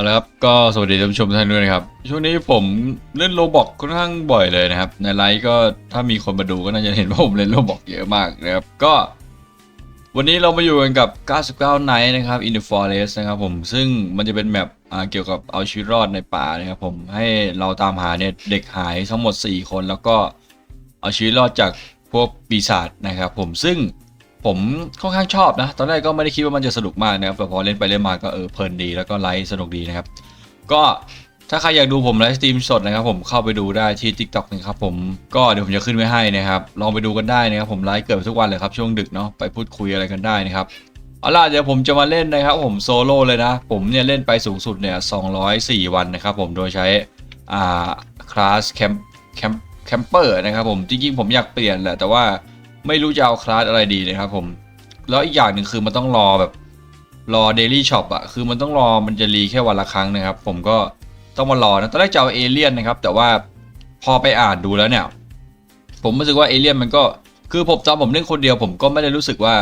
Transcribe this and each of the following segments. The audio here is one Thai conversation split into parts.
เอาละครับ ก็สวัสดีท่านผู้ชมท่านด้วยนะครับ ช่วงนี้ผมเล่นโลบอกค่อนข้างบ่อยเลยนะครับ ในไลฟ์ก็ถ้ามีคนมาดูก็น่าจะเห็นว่าผมเล่นโลบอกเยอะมากนะครับ ก็ วันนี้เรามาอยู่กันกับ 99 Night นะครับ In the Forest นะครับผม ซึ่งมันจะเป็นแมปเกี่ยวกับเอาชีวิตรอดในป่านะครับผม ให้เราตามหาเนี่ยเด็กหายทั้งหมด 4 คน แล้วก็เอาชีวิตรอดจากพวกปีศาจนะครับผม ซึ่ง ผมค่อนข้างชอบนะ ตอนแรกก็ไม่ได้คิดว่ามันจะสนุกมากนะครับ แต่พอเล่นไปเล่นมาก็เออเพลินดีแล้วก็ไลฟ์สนุกดีนะครับ ก็ถ้าใครอยากดูผมไลฟ์สตรีมสดนะครับ ผมเข้าไปดูได้ที่ TikTok นะครับผมก็เดี๋ยวผมจะขึ้นไว้ให้นะครับ ลองไปดูกันได้นะครับ ผมไลฟ์เกิดทุกวันเลยครับช่วงดึกเนาะไปพูดคุยอะไรกันได้นะครับเอาล่ะเดี๋ยวผมจะมาเล่นนะครับ ผมโซโล่เลยนะ ผมเนี่ยเล่นไปสูงสุดเนี่ย204 วันนะครับ ผมโดยใช้อ่าคลาสแคมป์แคมป์แคมเปอร์นะครับผมจริงๆผมอยากเปลี่ยนแหละแต่ว่า ไม่รู้จะเอาคลาสอะไรดีนะครับผม แล้วอีกอย่างหนึ่งคือมันต้องรอแบบรอ Daily Shop อะคือมันต้องรอมันจะรีแค่วันละครั้งนะครับ ผมก็ต้องมารอนะตอนแรกจะเอาเอเลี่ยนนะครับ แต่ว่าพอไปอ่านดูแล้วเนี่ย ผมรู้สึกว่าเอเลี่ยนมันก็คือผมตอนผมเล่นคนเดียว ผมก็ไม่ได้รู้สึกว่า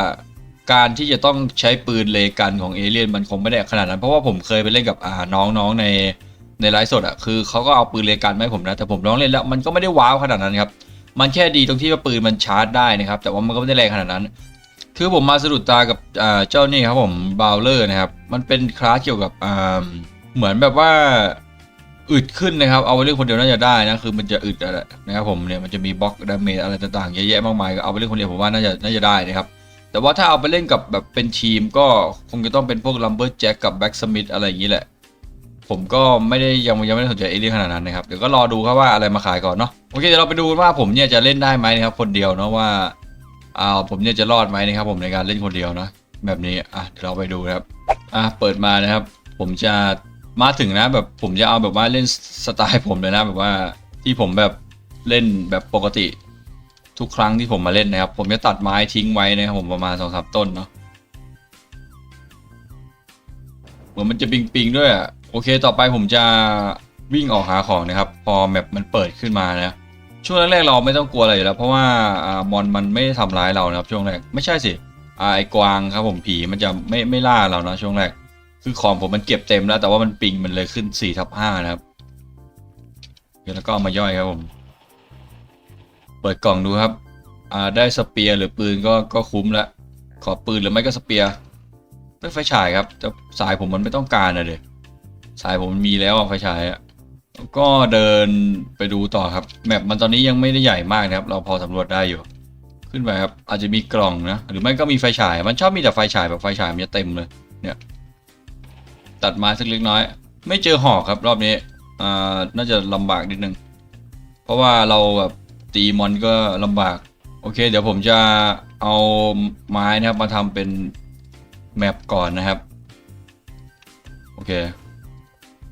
การที่จะต้องใช้ปืนเลกันของเอเลี่ยนมันคงไม่ได้ขนาดนั้น เพราะว่าผมเคยไปเล่นกับอ่าน้องๆในในไลฟ์สดอะคือเขาก็เอาปืนเลกันมาให้ผมนะแต่ผมลองเล่นแล้วมันก็ไม่ได้ว้าวขนาดนั้นครับ มันแค่ดีตรงที่ว่าปืนมันชาร์จได้นะครับ แต่ว่ามันก็ไม่ได้แรงขนาดนั้น คือผมมาสะดุดตากับเจ้านี่ครับผมบาวเลอร์นะครับ มันเป็นคลาสเกี่ยวกับเหมือนแบบว่าอึดขึ้นนะครับ เอาไปเล่นคนเดียวน่าจะได้นะ คือมันจะอึดอะไรนะครับผมเนี่ย มันจะมีบล็อกดาเมจอะไรต่างๆเยอะแยะมากมาย ก็เอาไปเล่นคนเดียวผมว่าน่าจะน่าจะได้นะครับ แต่ว่าถ้าเอาไปเล่นกับแบบเป็นทีมก็คงจะต้องเป็นพวกลัมเบอร์แจ็คกับแบ็กสมิธอะไรอย่างนี้แหละ ผมก็ไม่ได้ยังยังไม่ได้สนใจเอเลี่ยนขนาดนั้นนะครับเดี๋ยวก็รอดูครับว่าอะไรมาขายก่อนเนาะโอเคเดี๋ยวเราไปดูว่าผมเนี่ยจะเล่นได้ไหมนะครับคนเดียวเนาะว่าอ่าผมเนี่ยจะรอดไหมนะครับผมในการเล่นคนเดียวเนาะแบบนี้อะเดี๋ยวเราไปดูครับอะเปิดมานะครับ ผมจะมาถึงนะแบบผมจะเอาแบบว่าเล่นสไตล์ผมเลยนะแบบว่าที่ผมแบบเล่นแบบปกติ ทุกครั้งที่ผมมาเล่นนะครับ ผมจะตัดไม้ทิ้งไว้นะครับผมประมาณสองสามต้นเนาะเหมือนมันจะปิงปิงด้วยอะ โอเคต่อไปผมจะวิ่งออกหาของนะครับ พอแมปมันเปิดขึ้นมานะช่วงแรกๆเราไม่ต้องกลัวอะไรอยู่แล้ว เพราะว่ามอนมันไม่ทำร้ายเรานะครับ ช่วงแรกไม่ใช่สิอไอ้กวางครับผมผีมันจะไม่ไม่ล่าเรานะช่วงแรก คือของผมมันเก็บเต็มแล้ว แต่ว่ามันปิงมันเลยขึ้น4ทับ5นะครับแล้วก็เอามาย่อยครับผม เปิดกล่องดูครับอ่าได้สเปียร์หรือปืนก็ก็คุ้มละขอปืนหรือไม่ก็สเปียร์เลือกไฟฉายครับแต่สายผมมันไม่ต้องการอะเดย สายผมมีแล้วอะไฟฉายอะก็เดินไปดูต่อครับแมปมันตอนนี้ยังไม่ได้ใหญ่มากนะครับ เราพอสำรวจได้อยู่ ขึ้นไปครับ อาจจะมีกล่องนะ หรือไม่ก็มีไฟฉาย มันชอบมีแต่ไฟฉายแบบไฟฉายมันจะเต็มเลย เนี่ย ตัดไม้สักเล็กน้อย ไม่เจอหอกครับรอบนี้อ่าน่าจะลำบากนิดนึง เพราะว่าเราแบบตีมอนก็ลำบาก โอเค เดี๋ยวผมจะเอาไม้นะครับมาทำเป็นแมปก่อนนะครับ โอเค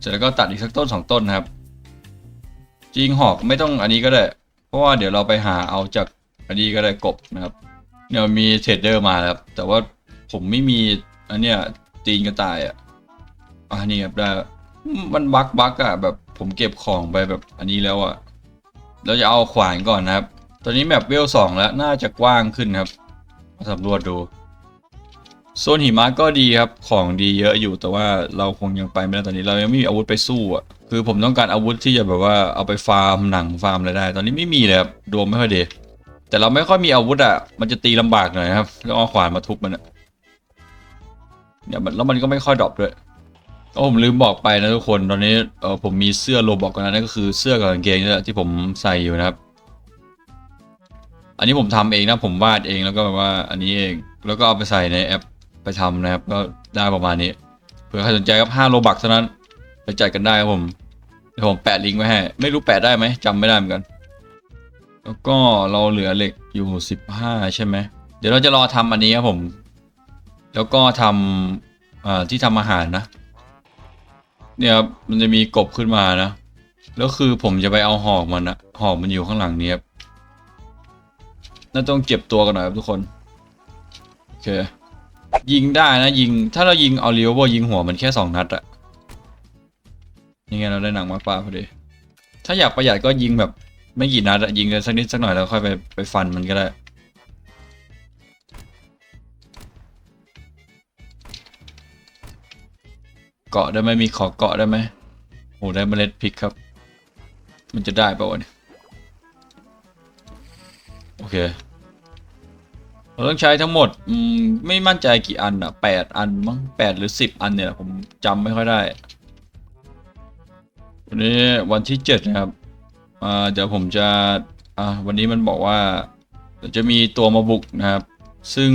ร็จแล้วก็ตัดอีกสักต้นสองต้นนะครับ จริงหอกไม่ต้องอันนี้ก็ได้ เพราะว่าเดี๋ยวเราไปหาเอาจากอันนี้ก็ได้กบนะครับเนี่ยมีเทรดเดอร์มาครับ แต่ว่าผมไม่มีอันเนี้ยตีนกระต่ายอะอะนี่ครับได้มันบักบักอะแบบผมเก็บของไปแบบอันนี้แล้วอะเราจะเอาขวานก่อนนะครับ ตอนนี้แมปเวลสองแล้วน่าจะกว้างขึ้นครับสำรวจดู โซนหิมะก็ดีครับ ของดีเยอะอยู่แต่ว่าเราคงยังไปไม่ได้ตอนนี้ เรายังไม่มีอาวุธไปสู้อะคือผมต้องการอาวุธที่จะแบบว่าเอาไปฟาร์มหนังฟาร์มอะไรได้ ตอนนี้ไม่มีเลยครับดวงไม่ค่อยดีแต่เราไม่ค่อยมีอาวุธอะมันจะตีลำบากหน่อยครับต้องเอาขวานมาทุบมันอะเนี่ยแล้วมันก็ไม่ค่อยดรอปด้วยก็ผมลืมบอกไปนะทุกคนตอนนี้เออผมมีเสื้อโลบอกกันนะนั่นก็คือเสื้อกับกางเกงนี่แหละที่ผมใส่อยู่นะครับ อันนี้ผมทำเองนะผมวาดเองแล้วก็แบบว่าอันนี้เองแล้วก็เอาไปใส่ในแอป ไปทำนะครับ ก็ได้ประมาณนี้ เผื่อใครสนใจครับ5โลบักเท่านั้น ไปจัดกันได้ครับผมเดี๋ยวผมแปะลิงก์ไว้ให้ไม่รู้แปะได้ไหมจำไม่ได้เหมือนกัน แล้วก็เราเหลือเหล็กอยู่15ใช่ไหมเดี๋ยวเราจะรอทำอันนี้ครับผม แล้วก็ทำอ่าที่ทำอาหารนะ เนี่ยครับมันจะมีกบขึ้นมานะแล้วคือผมจะไปเอาหอกมันนะหอกมันอยู่ข้างหลังนี้ครับน่าต้องเก็บตัวกันหน่อยครับทุกคน โอเค ยิงได้นะยิง ถ้าเรายิงเอาเลียวโบยิงหัวมันแค่สองนัดอะยังไงเราได้หนังมากกว่าพอดี ถ้าอยากประหยัดก็ยิงแบบ ไม่กี่นัดอะยิงกันสักนิดสักหน่อยแล้วค่อยไปไปฟันมันก็ได้เกาะได้ไหมมีขอเกาะได้ไหมโอ้ได้เมล็ดพริกครับ มันจะได้ป่าวะเนี่ยโอเค เราต้องใช้ทั้งหมดอืมไม่มั่นใจกี่อันอะแปดอันมั้งแปดหรือสิบอันเนี่ยผมจำไม่ค่อยได้ วันนี้วันที่เจ็ดนะครับอ่าเดี๋ยวผมจะอ่าวันนี้มันบอกว่าเดี๋ยวจะมีตัวมาบุกนะครับ ซึ่ง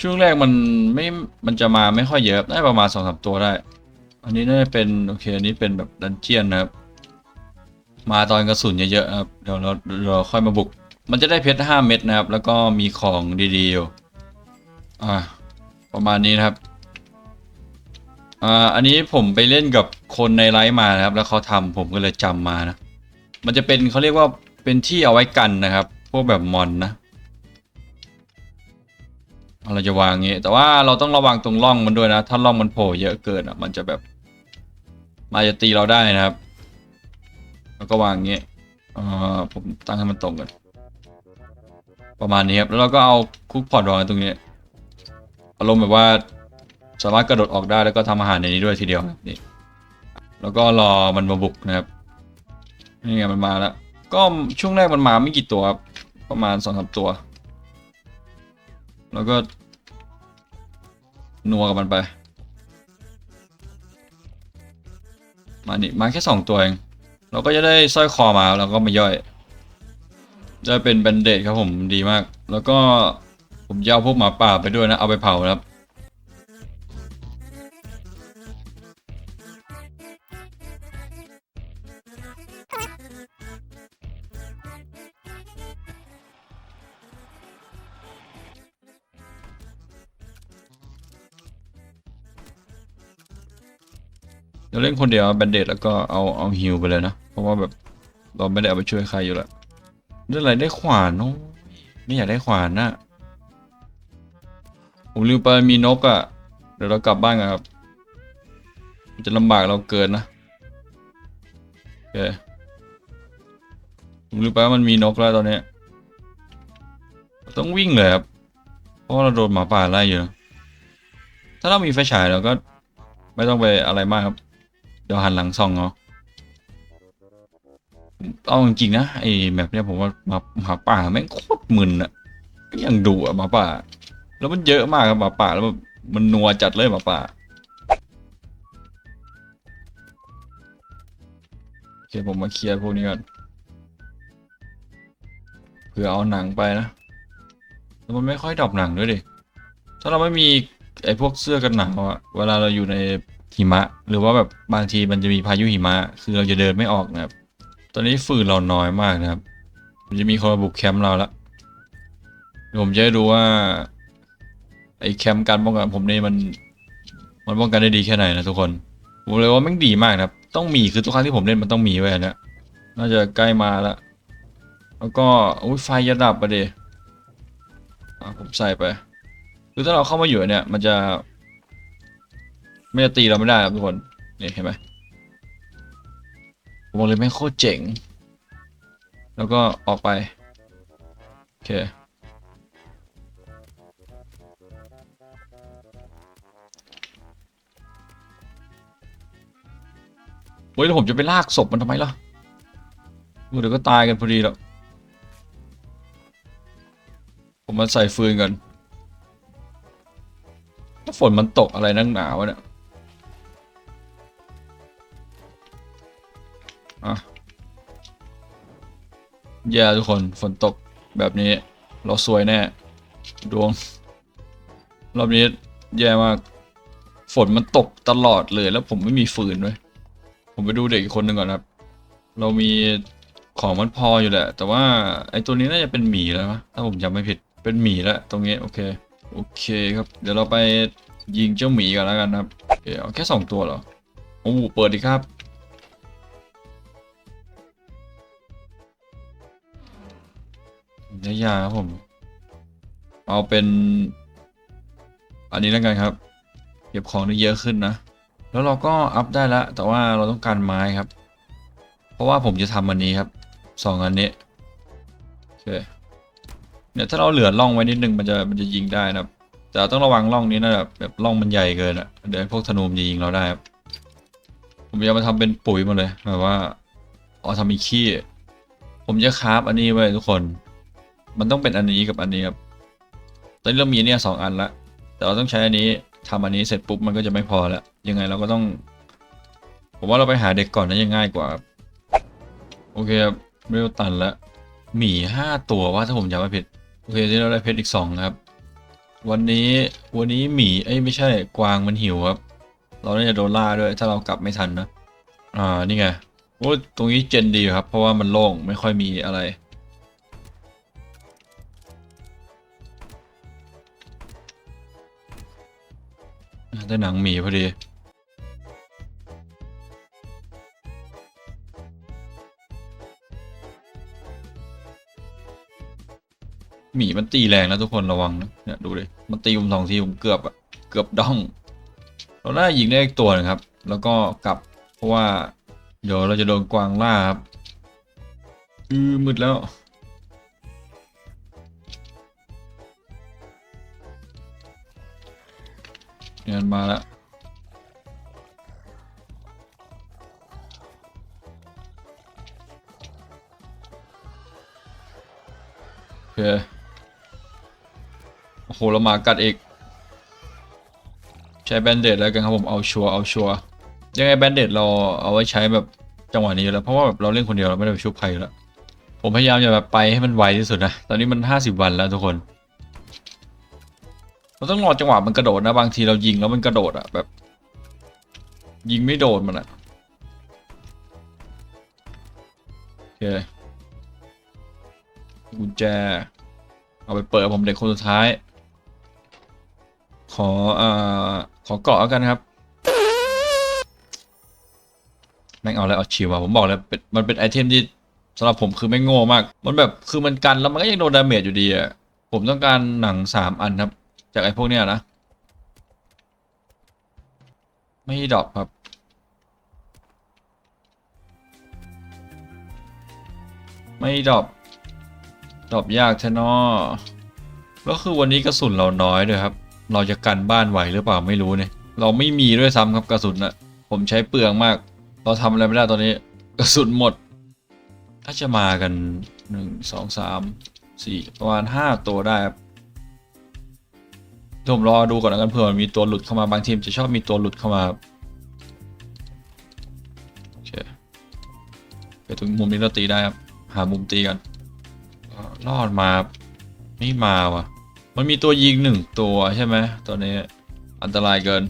ช่วงแรกมันไม่ มันจะมาไม่ค่อยเยอะได้ประมาณสองสามตัวได้ อันนี้น่าจะเป็นโอเคอันนี้เป็นแบบดันเจียนนะครับ มาตอนกระสุนเยอะๆครับ เดี๋ยวเราเราค่อยมาบุก มันจะได้เพชรห้าเม็ดนะครับ แล้วก็มีของดีๆอยู่อ่าประมาณนี้นะครับอ่าอันนี้ผมไปเล่นกับคนในไลฟ์มานะครับ แล้วเขาทำผมก็เลยจำมานะ มันจะเป็นเขาเรียกว่าเป็นที่เอาไว้กันนะครับ พวกแบบมอนนะเราจะวางงี้ แต่ว่าเราต้องระวังตรงร่องมันด้วยนะ ถ้าร่องมันโผล่เยอะเกินอะ มันจะแบบ มาจะตีเราได้นะครับ แล้วก็วางงี้อ่อผมตั้งให้มันตรงกัน ประมาณนี้ครับ แล้วเราก็เอาคุกพอร์ตวางตรงนี้ อารมณ์แบบว่าสามารถกระโดดออกได้แล้วก็ทำอาหารในนี้ด้วยทีเดียวนี่แล้วก็รอมันมาบุกนะครับนี่ไงมันมาแล้ว ก็ช่วงแรกมันมาไม่กี่ตัวครับประมาณสองสามตัว แล้วก็ นัวกับมันไป มานี่มาแค่สองตัวเอง เราก็จะได้สร้อยคอมาแล้วก็มาย่อย จะเป็นแบนเดดครับผมดีมาก แล้วก็ผมจะเอาพวกหมาป่าไปด้วยนะ เอาไปเผาครับ เดี๋ยวเล่นคนเดียวแบนเดดแล้วก็เอาเอาฮิวไปเลยนะ เพราะว่าแบบเราไม่ได้เอาไปช่วยใครอยู่แล้ว ได้อะไรได้ขวานโอ้ยไม่อยากได้ขวานนะผมลืมไปมีนกอะ่ะ เดี๋ยวเรากลับบ้านกันครับ มันจะลำบากเราเกินนะโอเคผมลืมไปว่ามันมีนกแล้วตอนนี้ ต้องวิ่งเลยครับ เพราะเราโดนหมาป่าไล่อยู่นะถ้าเรามีไฟฉายเราก็ ไม่ต้องไปอะไรมากครับ เดี๋ยวหันหลังส่องเอาะ เอาจริงๆนะไอ้แบบเนี้ยผมว่าหมาหมาป่าแม่งโคตรมึนอะยังดุอะหมาป่า แล้วมันเยอะมากครับหมาป่าแล้วแบบมันนัวจัดเลยหมาป่าโอเคผมมาเคลียร์พวกนี้ก่อนเผื่อเอาหนังไปนะแล้วมันไม่ค่อยดรอปหนังด้วยดิถ้าเราไม่มีไอ้พวกเสื้อกันหนาวอะเวลาเราอยู่ในหิมะ หรือว่าแบบบางทีมันจะมีพายุหิมะ คือเราจะเดินไม่ออกนะครับ ตอนนี้ฟืนเราน้อยมากนะครับ มันจะมีคนมาบุกแคมป์เราล้วเดี๋ยวผมจะดูว่า ไอ้แคมป์การป้องกันผมนี่มัน มันป้องกันได้ดีแค่ไหนนะทุกคนผมเลยว่าแม่งดีมากนะครับ ต้องมีคือทุกครั้งที่ผมเล่นมันต้องมีไว้นเนี้ยน่าจะใกล้มาแล้วแล้วก็อุ้ยไฟจะดับประเดยวอะผมใส่ไปคือถ้าเราเข้ามาอยู่เนี่ย มันจะ ไม่จะตีเราไม่ได้ครับทุกคนนี่เห็นไหม ผมบอกเลยแม่งโคตรเจ๋ง แล้วก็ออกไป โอเค เฮ้ย แล้วผมจะไปลากศพมันทำไมล่ะเดี๋ยวก็ตายกันพอดีแล้ว ผมมาใส่ฟืนกันถ้าฝนมันตกอะไรนักหนาวะเนี่ย อะแย่ทุกคนฝนตกแบบนี้ เราซวยแน่ ดวง รอบนี้แย่มาก ฝนมันตกตลอดเลยแล้วผมไม่มีฟืนด้วยผมไปดูเด็กอีกคนหนึ่งก่อนครับ เรามีของมันพออยู่แหละ แต่ว่าไอตัวนี้น่าจะเป็นหมีแล้วมั้ยถ้าผมจำไม่ผิดเป็นหมีแล้วตรงนี้โอเคโอเคครับ เดี๋ยวเราไปยิงเจ้าหมีกันแล้วกันนะครับ เอาแค่สองตัวเหรอโอ้โหเปิดดีครับ ได้ยาครับผม เอาเป็น อันนี้แล้วกันครับ เก็บของได้เยอะขึ้นนะ แล้วเราก็อัพได้แล้วแต่ว่าเราต้องการไม้ครับ เพราะว่าผมจะทำอันนี้ครับสองอันนี้โอเคเนี่ยถ้าเราเหลือร่องไว้นิดนึงมันจะมันจะยิงได้นะครับ แต่ต้องระวังร่องนี้นะแบบแบบร่องมันใหญ่เกินอะเดี๋ยวพวกธนูมันจะยิงเราได้ครับผมจะมาทำเป็นปุ๋ยมาเลยแบบว่าเอาทำเป็นขี้ ผมจะคราฟอันนี้ไว้ทุกคน มันต้องเป็นอันนี้กับอันนี้ครับตอนนี้เรามีเนี่ยสองอันละแต่เราต้องใช้อันนี้ทำอันนี้เสร็จปุ๊บมันก็จะไม่พอแล้วยังไงเราก็ต้อง ผมว่าเราไปหาเด็กก่อนนะยังง่ายกว่าครับโอเคครับเรียวตันล้วหมีห้าตัวว่าถ้าผมจำไม่ผิดโอเคที่เราได้เพชรอีกสองครับ วันนี้วันนี้หมีเอ้ยไม่ใช่กวางมันหิวครับ เราน่าจะโดนล่าด้วยถ้าเรากลับไม่ทันนะอ่านี่ไงโอ้ตรงนี้เจนดีครับ เพราะว่ามันโล่งไม่ค่อยมีอะไร ได้หนังหมีพอดีหมีมันตีแรงนะทุกคนระวังนะเนี่ยดูเลยมันตีผมสองทีผมเกือบอะเกือบดอง เราน่ายิงได้อีกตัวนึงครับ แล้วก็กลับเพราะว่า เดี๋ยวเราจะโดนกวางล่าครับอือมืดแล้ว เงินมาแล้วโอเคโอ้โหเรามากัดอีก ใช้แบนเดดแล้วกันครับผมเอาชัวร์เอาชัวร์ยังไงแบนเดดเราเอาไว้ใช้แบบจังหวะนี้แล้วเพราะว่าแบบเราเล่นคนเดียวเราไม่ได้ไปชุบใครแล้วผมพยายามจะแบบไปให้มันไวที่สุดนะ ตอนนี้มันห้าสิบวันแล้วทุกคน เราต้องรอจังหวะมันกระโดดนะบางทีเรายิงแล้วมันกระโดดอะแบบ ยิงไม่โดนมันอะโอเคกุญแจ เอาไปเปิดผมเด็กคนสุดท้าย ขออ่อขอเกาะแล้วกันครับแม่งเอาอะไรเอาชิวมาผมบอกเลยเป็นมันเป็นไอเทมที่สำหรับผมคือไม่งโง่มาก มันแบบคือมันกันแล้วมันก็ยังโดนดาเมจอยู่ดีอะผมต้องการหนังสามอันครับ จากไอ้พวกเนี้ยนะ ไม่ดรอปครับ ไม่ดรอปดรอปยากแท้นอแล้วคือวันนี้กระสุนเราน้อยด้วยครับ เราจะกันบ้านไหวหรือเปล่าไม่รู้เนี่ย เราไม่มีด้วยซ้ำครับกระสุนอะผมใช้เปลืองมาก เราทำอะไรไม่ได้ตอนนี้ กระสุนหมด ถ้าจะมากันหนึ่งสองสามสี่ประมาณห้าตัวได้ครับ เดี๋ยวผมรอดูก่อนแล้วกันเผื่อมันมีตัวหลุดเข้ามาบางทีมจะชอบมีตัวหลุดเข้ามาโอเคไปถึงมุมนี้เราตีได้ครับหามุมตีกันรอดมาไม่มาว่ะ มันมีตัวยิงหนึ่งตัวใช่ไหมตัวนี้อันตรายเกิน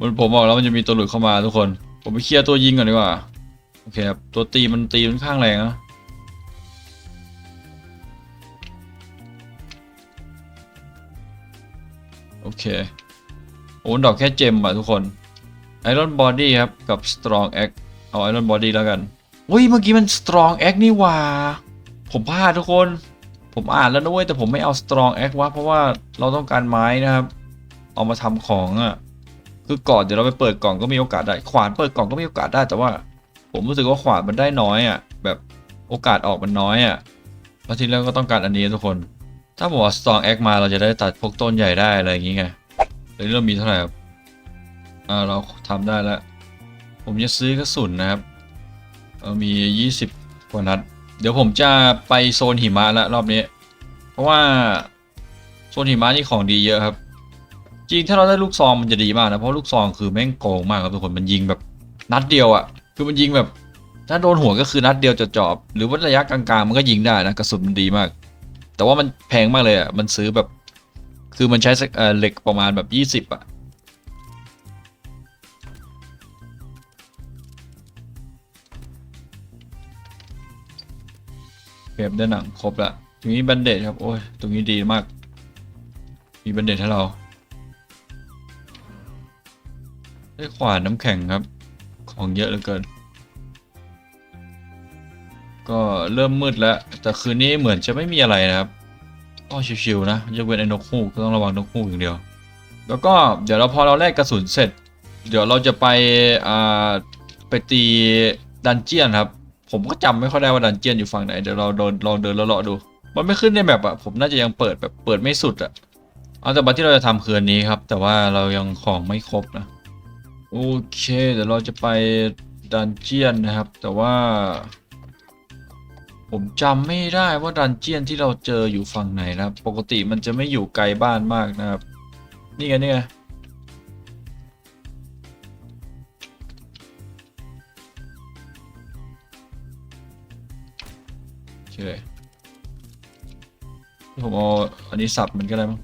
มันผมบอกแล้วมันจะมีตัวหลุดเข้ามาทุกคน ผมไปเคลียร์ตัวยิงก่อนดีกว่า โอเคครับ ตัวตีมันตีค่อนข้างแรงนะ โอเค โอ้ดอกแค่เจมอะทุกคน Iron Body ครับ กับ Strong Axe เอา Iron Body แล้วกันอุ้ยเมื่อกี้มัน Strong Axe นี่ว่า ผมพลาดทุกคน ผมอ่านแล้วนะเว้ยแต่ผมไม่เอา Strong Axe วะเพราะว่าเราต้องการไม้นะครับ เอามาทำของอะ่ะคือก่อนเดี๋ยวเราไปเปิดกล่องก็มีโอกาสได้ ขวานเปิดกล่องก็มีโอกาสได้แต่ว่า ผมรู้สึกว่าขวานมันได้น้อยอะ่ะ แบบโอกาสออกมันน้อยอะ่ะแล้วทีแรกก็ต้องการอันนี้ทุกคน ถ้าผมเอา Strong Axe มาเราจะได้ตัดพวกต้นใหญ่ได้อะไรอย่างงี้ไงเดี๋ยวนี้เรามีเท่าไหร่ครับ อ่าเราทำได้แล้ว ผมจะซื้อกระสุนนะครับเออมี 20กว่านัด เดี๋ยวผมจะไปโซนหิมะแล้วรอบนี้ เพราะว่าโซนหิมะนี่ของดีเยอะครับ จริงถ้าเราได้ลูกซองมันจะดีมากนะ เพราะลูกซองคือแม่งโกงมากครับทุกคน มันยิงแบบนัดเดียวอะ่ะ คือมันยิงแบบ ถ้าโดนหัวก็คือนัดเดียวจะจบหรือว่าระยะกลางๆมันก็ยิงได้นะกระสุนมันดีมาก แต่ว่ามันแพงมากเลยอะ มันซื้อแบบ คือมันใช้เเหล็กประมาณแบบ 20 อะ เก็บได้หนังครบละตรงนี้แบนเดดครับ โอ้ย ตรงนี้ดีมาก มีแบนเดดให้เรา ได้ขวานน้ำแข็งครับ ของเยอะเหลือเกิน ก็เริ่มมืดแล้ว แต่คืนนี้เหมือนจะไม่มีอะไรนะครับ ก็ชิวๆนะยกเว้นไอ้นกฮูกก็ต้องระวังนกฮูกอย่างเดียว แล้วก็เดี๋ยวเราพอเราแลกกระสุนเสร็จ เดี๋ยวเราจะไปอ่าไปตีดันเจียนครับ ผมก็จำไม่ค่อยได้ว่าดันเจียนอยู่ฝั่งไหนเดี๋ยวเราโดนลองเดินเลาะดู มันไม่ขึ้นในแบบอะผมน่าจะยังเปิดแบบเปิดไม่สุดอะเอาแต่บัตรที่เราจะทำคืนนี้ครับ แต่ว่าเรายังของไม่ครบนะโอเค เดี๋ยวเราจะไปดันเจียนนะครับ แต่ว่า ผมจำไม่ได้ว่าดันเจียนที่เราเจออยู่ฝั่งไหนนะครับ ปกติมันจะไม่อยู่ไกลบ้านมากนะครับ นี่ไงนี่ไงโอเคผมเอาอันนี้สับมันก็ได้มั้ง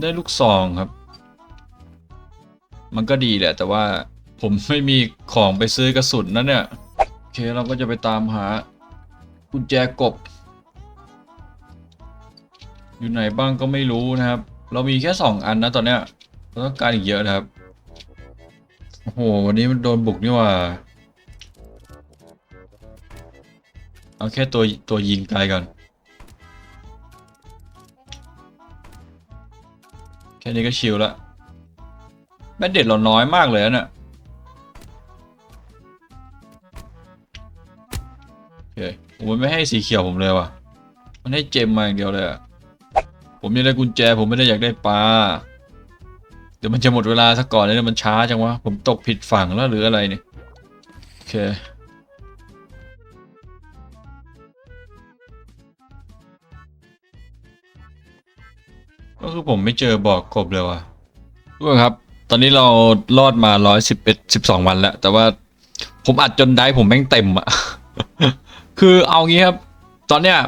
ได้ลูกซองครับ มันก็ดีแหละ แต่ว่าผมไม่มีของไปซื้อกระสุนนั่นเนี่ย โอเคเราก็จะไปตามหากุญแจกบ อยู่ไหนบ้างก็ไม่รู้นะครับ เรามีแค่สองอันนะตอนเนี้ยเราต้องการอีกเยอะนะครับ โอ้โห วันนี้มันโดนบุกนี่หว่า เอาแค่ตัวตัวยิงไกลก่อน แค่นี้ก็ชิลละแบนเด็ดเราน้อยมากเลยนะเนี่ยโอเคผมมันไม่ให้สีเขียวผมเลยว่ะ มันให้เจมมาอย่างเดียวเลยอะผมอยากได้กุญแจ ผมไม่ได้อยากได้ปลาเดี๋ยวมันจะหมดเวลาซะก่อนเลยนะมันช้าจังวะ ผมตกผิดฝั่งแล้วหรืออะไรเนี่ย โอเค ก็คือผมไม่เจอบอกกบเลยว่ะทุกคนครับ ตอนนี้เรารอดมาร้อยสิบเอ็ดสิบสองวันแล้ว แต่ว่าผมอัดจนได้ผมแม่งเต็มอะคือเอางี้ครับ ตอนเนี้ย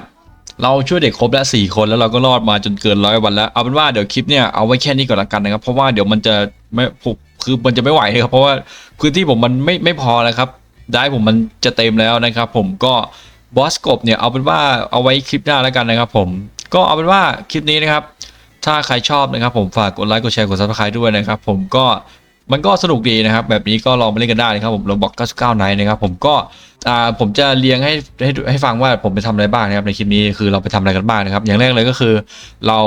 เราช่วยเด็กครบแล้วสี่คนแล้วเราก็รอดมาจนเกินร้อยวันแล้วเอาเป็นว่าเดี๋ยวคลิปเนี่ยเอาไว้แค่นี้ก่อนละกันนะครับ เพราะว่าเดี๋ยวมันจะไม่ผูกคือมันจะไม่ไหวครับ เพราะว่าพื้นที่ผมมันไม่ไม่พอแล้วครับ ได้ผมมันจะเต็มแล้วนะครับ ผมก็บอสกบเนี่ยเอาเป็นว่าเอาไว้คลิปหน้าแล้วกันนะครับ ผมก็เอาเป็นว่าคลิปนี้นะครับ ถ้าใครชอบนะครับผมฝากกดไลค์กดแชร์กดซับสไครต์ด้วยนะครับผมก็มันก็สนุกดีนะครับ แบบนี้ก็ลองมาเล่นกันได้นะครับผมเราบอก99ไนท์นะครับผมก็อ่าผมจะเรียงให้ให้ให้ฟังว่าผมไปทำอะไรบ้างนะครับในคลิปนี้คือเราไปทำอะไรกันบ้างนะครับ อย่างแรกเลยก็คือเรา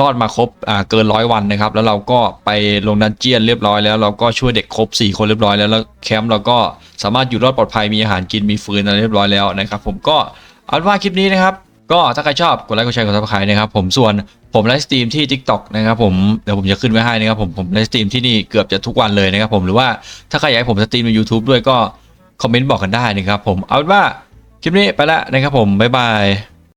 รอดมาครบอ่าเกินร้อยวันนะครับ แล้วเราก็ไปลงดันเจียนเรียบร้อยแล้วเราก็ช่วยเด็กครบ 4 คนเรียบร้อยแล้วแล้วแคมป์เราก็สามารถอยู่รอดปลอดภัยมีอาหารกินมีฟืนอะไรเรียบร้อยแล้วนะครับ ผมก็เอาเป็นว่าคลิปนี้นะครับ ก็ถ้าใครชอบกดไลค์กดแชร์กดซับสไครต์นะครับผมส่วนผมไลฟ์สตรีมที่ TikTok นะครับผมเดี๋ยวผมจะขึ้นไว้ให้นะครับผมผมไลฟ์สตรีมที่นี่เกือบจะทุกวันเลยนะครับผมหรือว่าถ้าใครอยากให้ผมสตรีมใน YouTube ด้วยก็คอมเมนต์บอกกันได้นะครับผมเอาเป็นว่าคลิปนี้ไปละนะครับผมบ๊ายบาย